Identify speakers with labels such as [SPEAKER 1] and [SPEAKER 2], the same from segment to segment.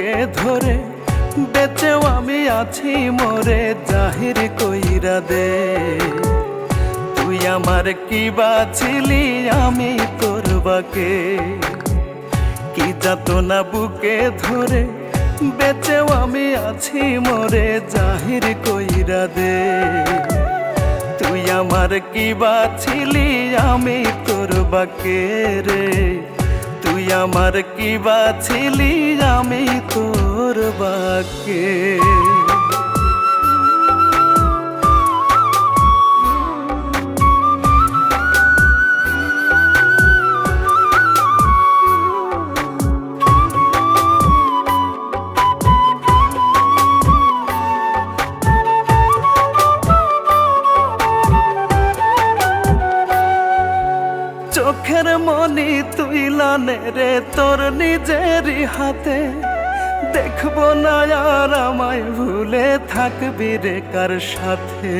[SPEAKER 1] বুকে ধরে। বেঁচেও আমি আছি মরে, জাহির কইরা দে। তুই আমার কি বাছিলি আমি তোর বাকে কি? যাত না বুকে ধরে, বেঁচেও আমি আছি মরে, জাহির কইরা দে। তুই আমার কি বাছিলি আমি তোর বাকে রে? তুই আমার কি বাছিলি? আমি তোর বাকে চোখের মনি তুই লানে রে, তোর নিজেরই হাতে। দেখব না আর আমায় ভুলে থাকবি রে কার সাথে।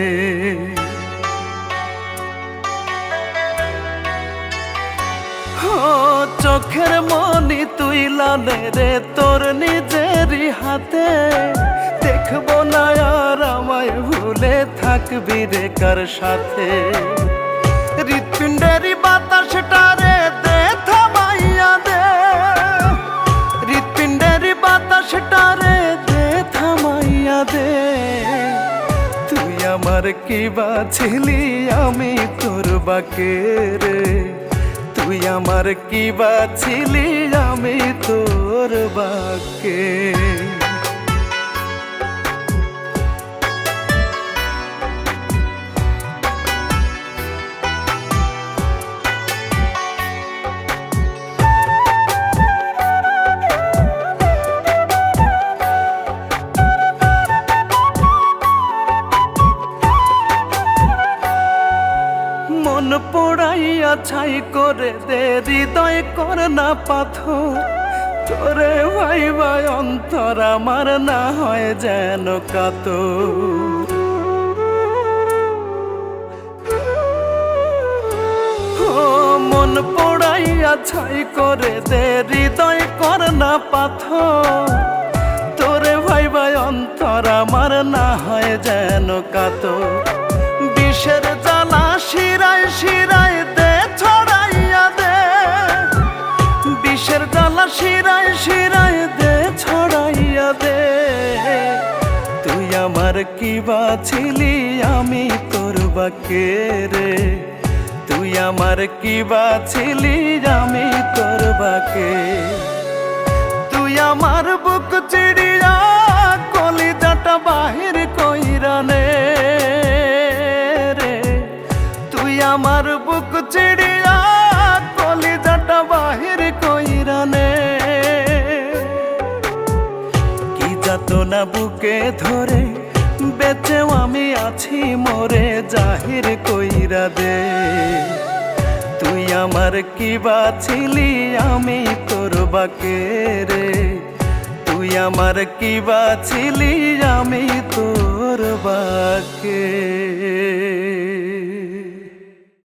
[SPEAKER 1] চোখের মনি তুই লানে রে, তোর নিজেরই হাতে। দেখব না আর আমায় ভুলে থাকবি রে কার সাথে। হৃৎপিণ্ডেরই বাতাসটা দে, থামাইয়া দে। হৃৎপিণ্ডেরই বাতাসটা রে দে, থামাইয়া দে। তুই আমার কি বাছিলি আমি তোর বাকে রে। তুই আমার কি বাছিলি আমি তোর বাকে। মন পোড়াইয়া ছাই করে দে, হৃদয় কর না পাথর। তোরে ভাই ভাই অন্তর আমার না হয় যেন কাত মন পোড়াইয়া ছাই করে দে, হৃদয় কর না পাথর। তোরে ভাই ভাই অন্তর আমার না হয় যেন কাতর। কি বাছিলি আমি তোর বাকে রে? তুই আমার কি বাছিলি আমি তোর বাকে তুই আমার বুক চিড়িয়া কলিজাটা বাহির কইরানে রে। তুই আমার বুক চিড়িয়া কলিজাটা বাহির কইরানে কি যাত না বুকে ধরে বেঁচেও আমি আছি, মরে জাহির কইরা দে। তুই আমার কি বাছিলি আমি তোর বাকে রে। তুই আমার কি বাছিলি আমি তোর বাকে।